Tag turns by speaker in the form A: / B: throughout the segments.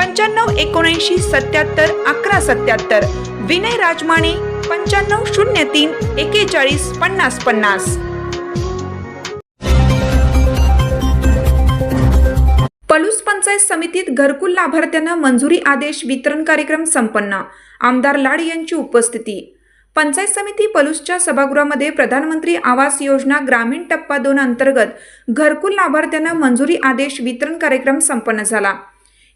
A: पंच्याण्णव एकोणऐंशी सत्याहत्तर अकरा सत्याहत्तर. विनय राजमाने पंच्याण्णव शून्य तीन एकेचाळीस पन्नास पन्नास. पलूस पंचायत समितीत घरकुल लाभार्थ्यांना मंजुरी आदेश वितरण कार्यक्रम संपन्न. आमदार लाड यांची उपस्थिती. पंचायत समिती पलूसच्या सभागृहामध्ये प्रधानमंत्री आवास योजना ग्रामीण टप्पा दोन अंतर्गत घरकुल लाभार्थ्यांना मंजुरी आदेश वितरण कार्यक्रम संपन्न झाला.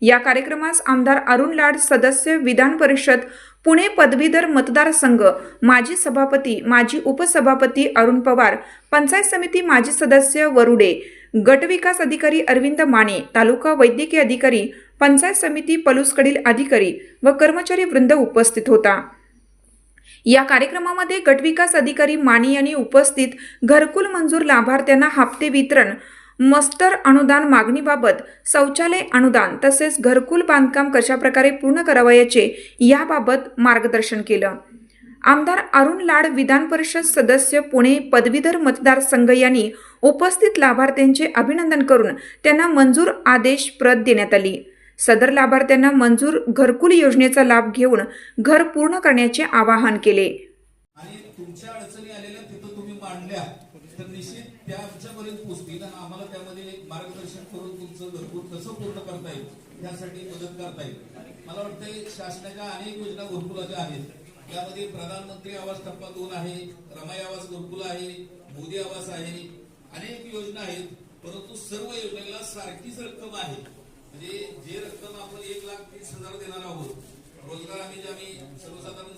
A: या कार्यक्रमास आमदार अरुण लाड सदस्य विधान परिषद पुणे पदवीधर मतदारसंघ माजी सभापती माजी उपसभापती अरुण पवार पंचायत समिती माजी सदस्य वरुडे गटविकास अधिकारी अरविंद माने तालुका वैद्यकीय अधिकारी पंचायत समिती पलूसकडील अधिकारी व कर्मचारी वृंद उपस्थित होता. या कार्यक्रमामध्ये गटविकास अधिकारी माने यांनी उपस्थित घरकुल मंजूर लाभार्थ्यांना हप्ते वितरण मस्टर अनुदान मागणीबाबत शौचालय अनुदान तसेच घरकुल बांधकाम कशाप्रकारे पूर्ण करावयाचे याबाबत मार्गदर्शन केलं. आमदार अरुण लाड विधान परिषद सदस्य पुणे पदवीधर मतदारसंघ यांनी उपस्थित लाभार्थ्यांचे अभिनंदन करून त्यांना मंजूर आदेश प्रत देण्यात आली. सदर लाभार्थ्यांना मंजूर घरकुल योजनेचा लाभ घेऊन घर पूर्ण करण्याचे आवाहन केले.
B: आणि तुमच्या तर निश्चित त्या आमच्यापर्यंत पोहोचतील आणि आम्हाला त्यामध्ये मार्गदर्शन करून तुमचं भरपूर कसं पूर्ण करता येईल त्यासाठी मदत करता येईल. मला वाटतंय शासनाच्या अनेक योजना घरकुलाच्या आहेत. त्यामध्ये प्रधानमंत्री आवास टप्पा दोन आहे रमाई आवास घरकुल आहे मोदी आवास आहे. अनेक योजना आहेत परंतु सर्व योजनेला सारखीच रक्कम आहे. म्हणजे जे रक्कम आपण एक लाख तीस हजार देणार आहोत रोजगार आम्ही जे आम्ही सर्वसाधारण